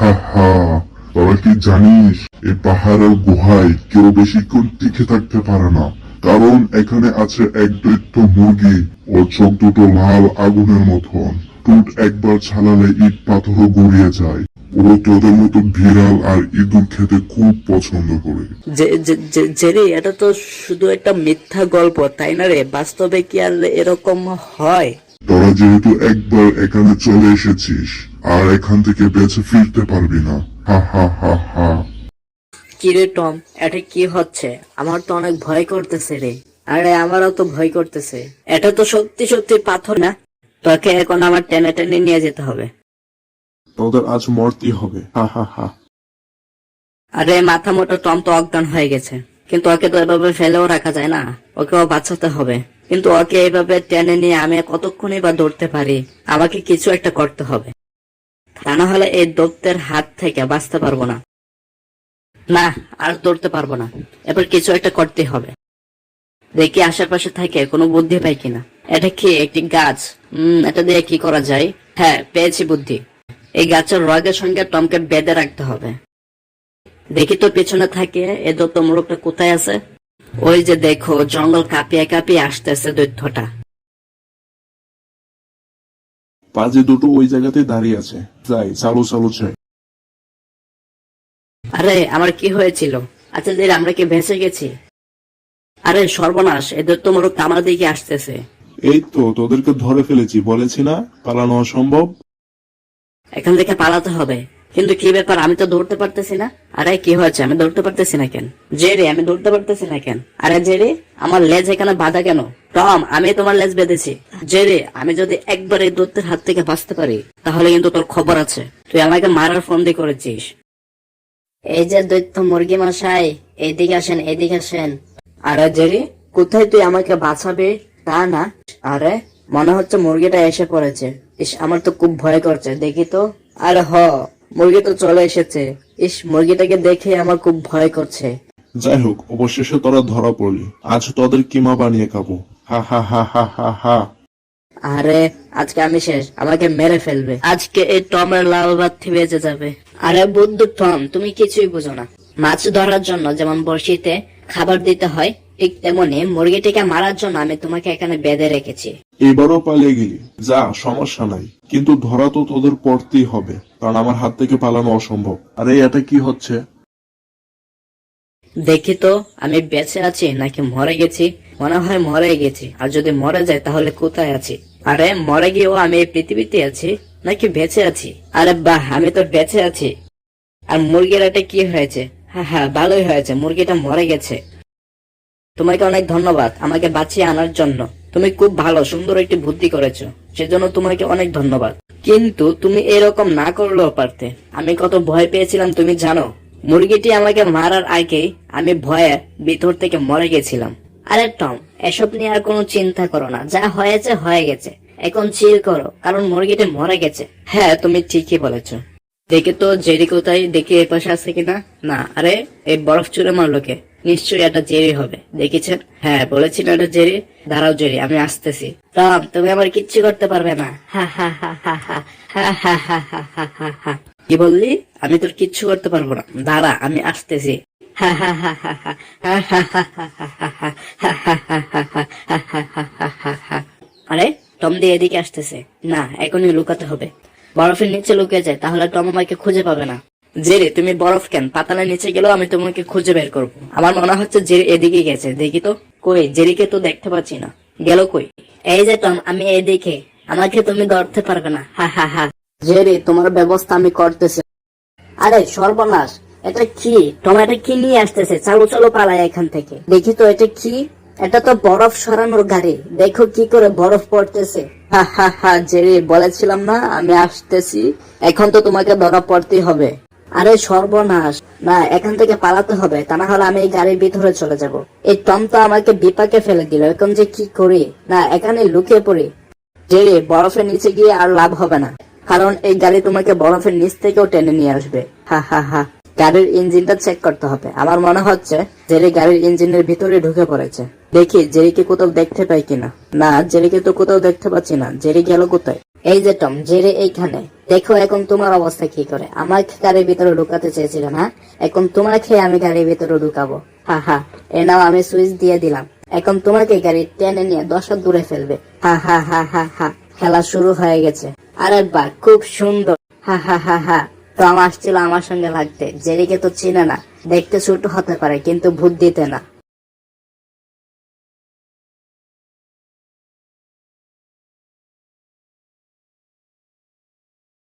হা হা তোরা কি জানিস এই পাহাড়ের গুহায় কেউ বেশিক্ষণ টিকে থাকতে পারে না। কারণ এখানে আছে এক দৈত্য মুরগি ও চোখ দুটো লাল আগুনের মতন। টুট একবার ছালালে ইট পাথরও গড়িয়ে যায়। ও তোদের মতো বিড়াল আর ইঁদুর খেতে খুব পছন্দ করে। জেরি এটা তো শুধু একটা মিথ্যা গল্প তাই না রে? বাস্তবে কি আর এরকম হয়? তোরা যেহেতু একবার এখানে চলে এসেছিস আর এখান থেকে বেঁচে ফিরতে পারবি না। হা হা হা হা। কিরে টম এটা কি হচ্ছে? আমার তো অনেক ভয় করতেছে রে। আরে আমারও তো ভয় করতেছে। এটা তো সত্যি সত্যি পাথর না? তোকে এখন আমার টেনে টেনে নিয়ে যেতে হবে। তোদের আজ মরতেই হবে। হা হা হা। আরে মাথা মোটা টম তো অজ্ঞান হয়ে গেছে। কিন্তু ওকে তো এভাবে ফেলেও রাখা যায় না। ওকেও বাঁচাতে হবে। কিন্তু ওকে এভাবে টেনে নিয়ে আমি কতক্ষণই বা দৌড়তে পারি? আমাকে কিছু একটা করতে হবে। তা না হলে এই দৈত্যের হাত থেকে বাঁচতে পারব না। না, আর দৌড়তে পারব না। এবার কিছু একটা করতে হবে। দেখি আশেপাশে থাকে কোনো বুদ্ধি পাই কিনা। এটা কি একটি গাছ? উম, এটা দিয়ে কি করা যায়? হ্যাঁ পেয়েছি বুদ্ধি। এই গাছের রগের সঙ্গে টমকে বেঁধে রাখতে হবে। দেখি তো পেছনে থাকে এ দত্ত মোড়কটা কোথায় আছে? ওই যে দেখো, জঙ্গল কাঁপিয়ে কাঁপিয়ে আসতেছে দৈত্যটা। পাজে দুটো ওই জায়গাতে দাঁড়িয়ে আছে। যাই চালু চালু চাই। আরে আমার কি হয়েছিল? আচ্ছা দেখ আমরা কি ভেসে গেছি? আরে সর্বনাশ এদের তোমার মোড়ক আমার দিকে আসতেছে। এই তো তোদেরকে ধরে ফেলেছি বলেছি না পালানো অসম্ভব। এখান থেকে পালাতে হবে। কিন্তু কি ব্যাপার? আমি তো দৌড়তে পারতেছি না। আরে কি হয়েছে? আমি দৌড়তে পারতেছি না কেন? জেরে আমি দৌড়তে পারতেছি না কেন? আরে জেরে আমার লেজ এখানে বাধা কেন? টম আমি তোমার লেজ বেঁধেছি। জেরে আমি যদি একবার এই দৈত্যের হাত থেকে বাঁচতে পারি তাহলে কিন্তু তোর খবর আছে। তুই আমাকে মারার ফোন দিয়ে করেছিস। এই যে দৈত্য মুরগি মশাই এদিকে আসেন এদিকে আসেন। আরে জেরি কোথায় তুই আমাকে বাঁচাবে? তা না। আরে মনে হচ্ছে মুরগিটা এসে পড়েছে। ইস আমার তো খুব ভয় করছে। দেখি তো। আরে হ। মুরগি তো চলে এসেছে। ইস মুরগিটাকে দেখে আমার খুব ভয় করছে। যাই হোক অবশেষে তোরা ধরা পড়লি। আজ তোদের কিমা বানিয়ে খাব। হা হা হা হা হা হা। আরে আজকে আমি শেষ। আমাকে মেরে ফেলবে। আজকে এই টমের লাল বাতি বেঁচে যাবে। আরে বুদ্ধু টম তুমি কিছুই বুঝো না। মাছ ধরার জন্য যেমন বড়শিতে খাবার দিতে হয় ঠিক তেমনি মুরগিটিকে মারার জন্য আমি তোমাকে এখানে বেঁধে রেখেছি। এবারও পালিয়ে গেলি। যা সমস্যা নাই। কিন্তু ধরা তো তোদের পড়তেই হবে। কারণ আমার হাত থেকে পালানো অসম্ভব। আরে, এটা কি হচ্ছে? দেখি তো, আমি বেঁচে আছি নাকি মরে গেছি? মনে হয় মরে গেছি। আর যদি মরে যায়, তাহলে কোথায় আছি? আরে, মরে গিয়েও আমি এই পৃথিবীতে আছি? নাকি বেঁচে আছি? আরে বাহ, আমি তো বেঁচে আছি। আর মুরগির এটা কি হয়েছে? হ্যাঁ হ্যাঁ ভালোই হয়েছে। মুরগিটা মরে গেছে। তোমাকে অনেক ধন্যবাদ। আমাকে বাঁচিয়ে আনার জন্য। তুমি খুব ভালো, সুন্দর একটি বুদ্ধি করেছ। সেজন্য তোমাকে অনেক ধন্যবাদ। কিন্তু তুমি এরকম না করলেও পারতে। আমি কত ভয় পেয়েছিলাম, তুমি জানো? মুরগিটি আমাকে মারার আগে আমি ভয়ে ভিতর থেকে মরে গেছিলাম। আরে টম, এসব নিয়ে আর কোনো চিন্তা করো না। যা হয়েছে, হয়ে গেছে। এখন চিল করো, কারণ মুরগিটি মরে গেছে। হ্যাঁ তুমি ঠিকই বলেছ। দেখে তো জেরি কোথায় দেখি এ পাশে আছে কিনা? না। আরে, এই বরফ চুরে মারলো কে? নিশ্চয়ই একটা জেরি হবে দেখেছেন হ্যাঁ বলেছিল একটা জেরি দাঁড়াও জেরি আমি আসতেছি টম তুমি আমার কিচ্ছু করতে পারবে না কি বললি আমি তোর কিচ্ছু করতে পারব না দাঁড়া আমি আসতেছি আরে টম দিয়ে এদিকে আসতেছে না এখনই লুকাতে হবে বরফের নিচে লুকিয়ে যায় তাহলে টম আমাকে খুঁজে পাবে না জেরি তুমি বরফ কেন? পাতালের নিচে গেলেও আমি তোমাকে খুঁজে বের করব। আমার মনে হচ্ছে জেরি এদিকে গেছে। দেখি তো। কই? জেরিকে তো দেখতে পাচ্ছি না। গেল কই? এই যে টম, আমি এদিকে। আমাকে তুমি ধরতে পারবে না। হা হা হা। জেরি তোমার ব্যবস্থা আমি করতেছি। আরে, সর্বনাশ। এটা কি? টম, এটা কি নিয়ে আসতেছে? চালু চালু পালায় এখান থেকে। দেখি তো এটা কি? এটা তো বরফ সরানোর গাড়ি। দেখো কি করে বরফ পড়তেছে। হা হা হা জেরি বলেছিলাম না, আমি আসতেছি। এখন তো তোমাকে ধরা পড়তেই হবে। আরে সর্বনাশ। না, এখান থেকে পালাতে হবে, তা না হলে আমি এই গাড়ির ভিতরে চলে যাব। এই টম তো আমাকে বিপাকে ফেলে দিল এখন যে কি করি? না, এখানে লুকিয়ে পড়ি। জেরি বরফের নিচে গিয়ে আর লাভ হবে না। কারণ এই গাড়ি তোমাকে বরফের নিচ থেকেও টেনে নিয়ে আসবে। হা হা হা। গাড়ির ইঞ্জিনটা চেক করতে হবে। আমার মনে হচ্ছে জেরি গাড়ির ইঞ্জিনের ভিতরে ঢুকে পড়েছে। দেখি, জেরিকে কোথাও দেখতে পাই কিনা। না, জেরিকে তো কোথাও দেখতে পাচ্ছি না। জেরি গেল কোথায়? এই যে টম, জেরে এইখানে। দেখো এখন তোমার অবস্থা কি করে। আমার গাড়ির ভিতরে ঢুকাতে চেয়েছিল না? এখন তোমার খেয়ে আমি গাড়ির ভিতরে ঢুকাবো। হা হা, এ নাও, আমি সুইচ দিয়ে দিলাম। এখন তোমাকে গাড়ি টেনে নিয়ে দশ দূরে ফেলবে। হা হা হা হা হা, খেলা শুরু হয়ে গেছে। আরে বাহ খুব সুন্দর। হা হা হা হা, টম আসছিল আমার সঙ্গে লাগতে। জেরিকে তো চিনে না। দেখতে ছোট হতে পারে, কিন্তু ভূত দিতে না।